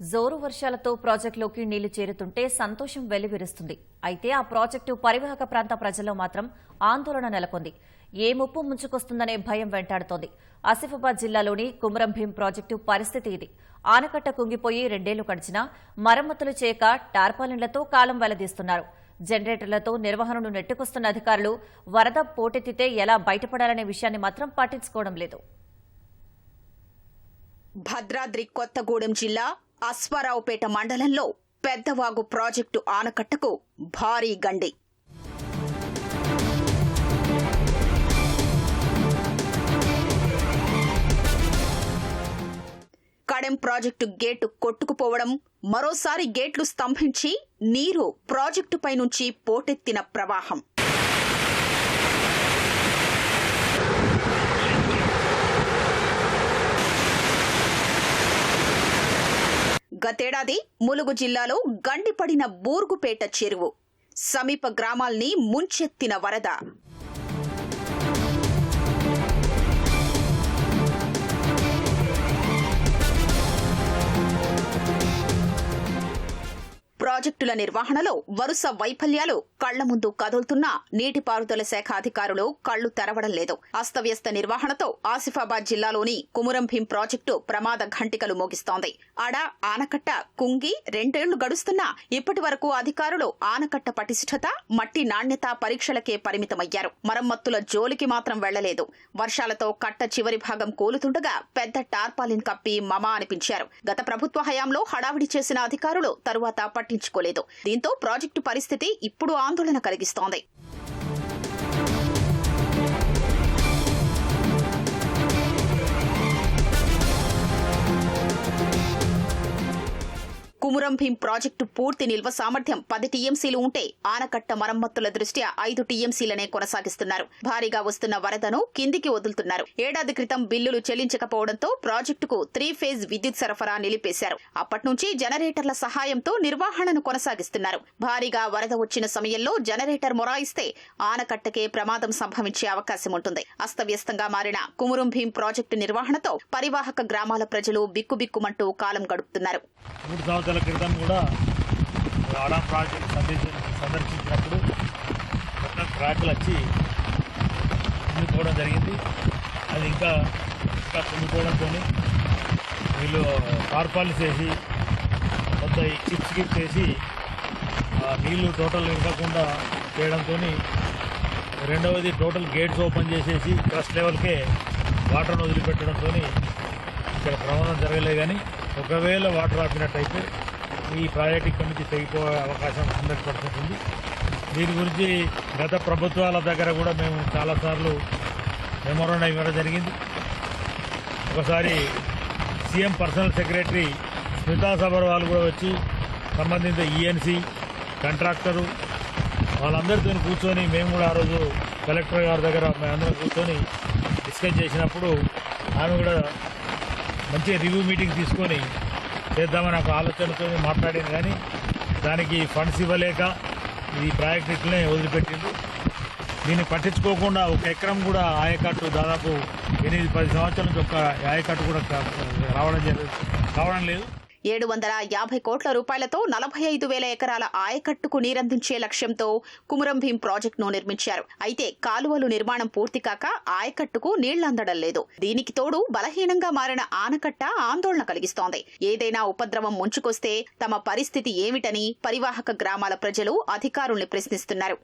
జోరు వర్షాలతో ప్రాజెక్టులోకి నీళ్ళు చేరుతుంటే సంతోషం వెల్లివిరుస్తుంది అయితే ఆ ప్రాజెక్టు పరివాహక ప్రాంత ప్రజల్లో మాత్రం ఆందోళన నెలకొంది. ఏ ముప్పు ముంచుకొస్తుందనే భయం వెంటాడుతోంది. ఆసిఫాబాద్ జిల్లాలోని కుమరంభీం ప్రాజెక్టు పరిస్థితి ఇది. ఆనకట్ట కుంగిపోయి రెండేళ్ళు గడిచినా మరమ్మతులు చేయక టార్పాలిన్లతో కాలం వెలదీస్తున్నారు. జనరేటర్లతో నిర్వహణను నెట్టుకొస్తున్న అధికారులు వరద పోటెత్తితే ఎలా బయటపడాలనే విషయాన్ని మాత్రం పట్టించుకోవడం లేదు. భద్రాద్రి కొత్తగూడెం జిల్లా అశ్వారావుపేట మండలంలో పెద్దవాగు ప్రాజెక్టు ఆనకట్టకు భారీ గండి. కడెం ప్రాజెక్టు గేటు కొట్టుకుపోవడం మరోసారి గేట్లు స్తంభించి నీరు ప్రాజెక్టుపై నుంచి పోటెత్తిన ప్రవాహం. గతేడాది ములుగు జిల్లాలో గండిపడిన బూర్గుపేట చెరువు. సమీప గ్రామాల్ని ముంచెత్తిన వరద. ప్రాజెక్టుల నిర్వహణలో వరుస వైఫల్యాలు కళ్ళ ముందు కదులుతున్నా నీటిపారుదల శాఖ అధికారులు కళ్ళు తెరవడం లేదు. అస్తవ్యస్త నిర్వహణతో ఆసిఫాబాద్ జిల్లాలోని కుమురం భీం ప్రాజెక్టు ప్రమాద ఘంటికలు మోగిస్తోంది. ఆడ ఆనకట్ట కుంగి రెండేళ్ళు గడుస్తున్నా ఇప్పటి వరకు అధికారులు ఆనకట్ట పటిష్టత మట్టి నాణ్యత పరీక్షలకే పరిమితమయ్యారు. మరమ్మత్తుల జోలికి మాత్రం వెళ్ళలేదు వర్షాలతో కట్ట చివరి భాగం కూలుతుండగా పెద్ద టార్పాలిన్ కప్పి మమా అనిపించారు. గత ప్రభుత్వ హయాంలో హడావిడి చేసిన అధికారులు తరువాత పట్టించుకోలేదు దీంతో ప్రాజెక్టు పరిస్థితి ఇప్పుడు ఆందోళన కలిగిస్తోంది. కుమురం భీం ప్రాజెక్టు పూర్తి నిల్వ సామర్థ్యం పది టీఎంసీలు ఉంటే ఆనకట్ట మరమ్మతుల దృష్ట్యా ఐదు టీఎంసీలనే కొనసాగిస్తున్నారు. భారీగా వస్తున్న వరదను కిందికి వదులుతున్నారు. ఏడాది క్రితం బిల్లులు చెల్లించకపోవడంతో ప్రాజెక్టుకు త్రీ ఫేజ్ విద్యుత్ సరఫరా నిలిపేశారు. అప్పట్నుంచి జనరేటర్ల సహాయంతో నిర్వహణను కొనసాగిస్తున్నారు. భారీగా వరద వచ్చిన సమయంలో జనరేటర్ మొరాయిస్తే ఆనకట్టకే ప్రమాదం సంభవించే అవకాశం ఉంటుంది. అస్తవ్యస్తంగా మారిన కుమురుం భీం ప్రాజెక్టు నిర్వహణతో పరివాహక గ్రామాల ప్రజలు బిక్కుబిక్కుమంటూ కాలం గడుపుతున్నారు. మూడు సంవత్సరాల క్రితం కూడా ఆడా ప్రాజెక్ట్ సందర్శి సందర్శించినప్పుడు మొత్తం క్రాకులు వచ్చి కుంగిపోవడం జరిగింది. అది ఇంకా ఇంకా కుంగిపోవడంతో వీళ్ళు కార్పాలు చేసి కొంత చిప్స్ గిప్స్ చేసి ఆ నీళ్ళు టోటల్ ఇవ్వకుండా చేయడంతో రెండవది టోటల్ గేట్స్ ఓపెన్ చేసేసి క్రస్ట్ లెవెల్కే వాటర్ను వదిలిపెట్టడంతో ఇక్కడ ప్రమాదం జరగలేదు కానీ ఒకవేళ వాటర్ ఆపినట్టయితే ఈ ప్రాజెక్టు ఇక్కడి నుంచి తెగిపోయే అవకాశం హండ్రెడ్ పర్సెంట్ ఉంది. దీని గురించి గత ప్రభుత్వాల దగ్గర కూడా మేము చాలాసార్లు మెమోరాండం ఇవ్వడం జరిగింది. ఒకసారి CM personal secretary Smita Sabharwal కూడా వచ్చి సంబంధిత ఈఎన్సీ కాంట్రాక్టరు వాళ్ళందరితో కూర్చొని మేము కూడా ఆ రోజు కలెక్టర్ గారి దగ్గర మేమందరం కూర్చొని డిస్కస్ చేసినప్పుడు ఆమె కూడా మంచి రివ్యూ మీటింగ్ తీసుకొని చేద్దామని ఒక ఆలోచనతో మాట్లాడింది కానీ దానికి ఫండ్స్ ఇవ్వలేక ఈ ప్రాజెక్ట్ ఇట్లనే వదిలిపెట్టింది దీన్ని పట్టించుకోకుండా ఒక ఎకరం కూడా ఆయకట్టు దాదాపు ఎనిమిది పది సంవత్సరాల నుంచి ఒక ఆయకట్టు కూడా రావడం జరగదు రావడం లేదు. ఏడు వందల యాభై కోట్ల రూపాయలతో నలభై ఐదు వేల ఎకరాల ఆయకట్టుకు నీరందించే లక్ష్యంతో కుమురం భీం ప్రాజెక్టును నిర్మించారు. అయితే కాలువలు నిర్మాణం పూర్తి కాక ఆయకట్టుకు నీళ్ళందడం లేదు. దీనికి తోడు బలహీనంగా మారిన ఆనకట్ట ఆందోళన కలిగిస్తోంది. ఏదైనా ఉపద్రవం ముంచుకొస్తే తమ పరిస్థితి ఏమిటని పరివాహక గ్రామాల ప్రజలు అధికారుల్ని ప్రశ్నిస్తున్నారు.